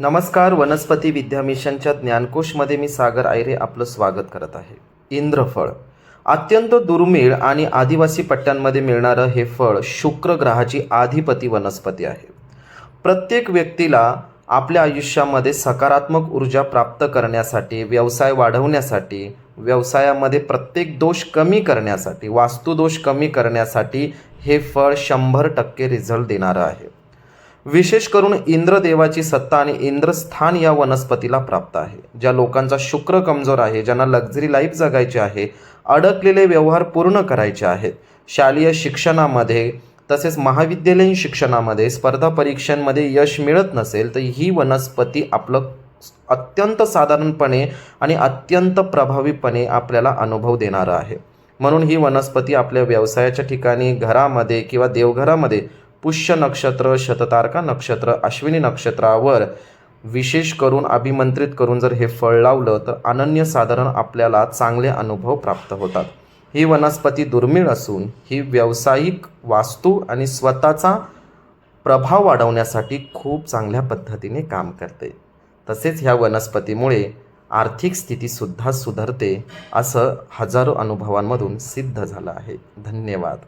नमस्कार वनस्पती विद्या मिशनच्या ज्ञानकोशमध्ये मी सागर आयरे आपलं स्वागत करत आहे. इंद्रफळ. अत्यंत दुर्मिळ आणि आदिवासी पट्ट्यांमध्ये मिळणारं हे फळ शुक्र ग्रहाची आधिपती वनस्पती आहे. प्रत्येक व्यक्तीला आपल्या आयुष्यामध्ये सकारात्मक ऊर्जा प्राप्त करण्यासाठी व्यवसाय वाढवण्यासाठी व्यवसायामध्ये प्रत्येक दोष कमी करण्यासाठी वास्तुदोष कमी करण्यासाठी हे फळ शंभर टक्के रिझल्ट देणारं आहे. विशेष करून इंद्रदेवाची सत्ता आणि इंद्रस्थान या वनस्पतीला प्राप्त आहे. ज्या लोकांचा शुक्र कमजोर आहे ज्यांना लक्झरी लाईफ जगायची आहे अडकलेले व्यवहार पूर्ण करायचे आहेत. शालेय शिक्षणामध्ये तसेच महाविद्यालयीन शिक्षणामध्ये स्पर्धा परीक्षांमध्ये यश मिळत नसेल तर ही वनस्पती आपलं अत्यंत साधारणपणे आणि अत्यंत प्रभावीपणे आपल्याला अनुभव देणारं आहे. म्हणून ही वनस्पती आपल्या व्यवसायाच्या ठिकाणी घरामध्ये किंवा देवघरामध्ये पुष्य नक्षत्र शततारका नक्षत्र अश्विनी नक्षत्रावर विशेष करून अभिमंत्रित करून जर हे फळ लावलं तर अनन्यसाधारण आपल्याला चांगले अनुभव प्राप्त होतात. ही वनस्पती दुर्मिळ असून ही व्यावसायिक वास्तू आणि स्वतःचा प्रभाव वाढवण्यासाठी खूप चांगल्या पद्धतीने काम करते. तसेच ह्या वनस्पतीमुळे आर्थिक स्थितीसुद्धा सुधारते असं हजारो अनुभवांमधून सिद्ध झालं आहे. धन्यवाद.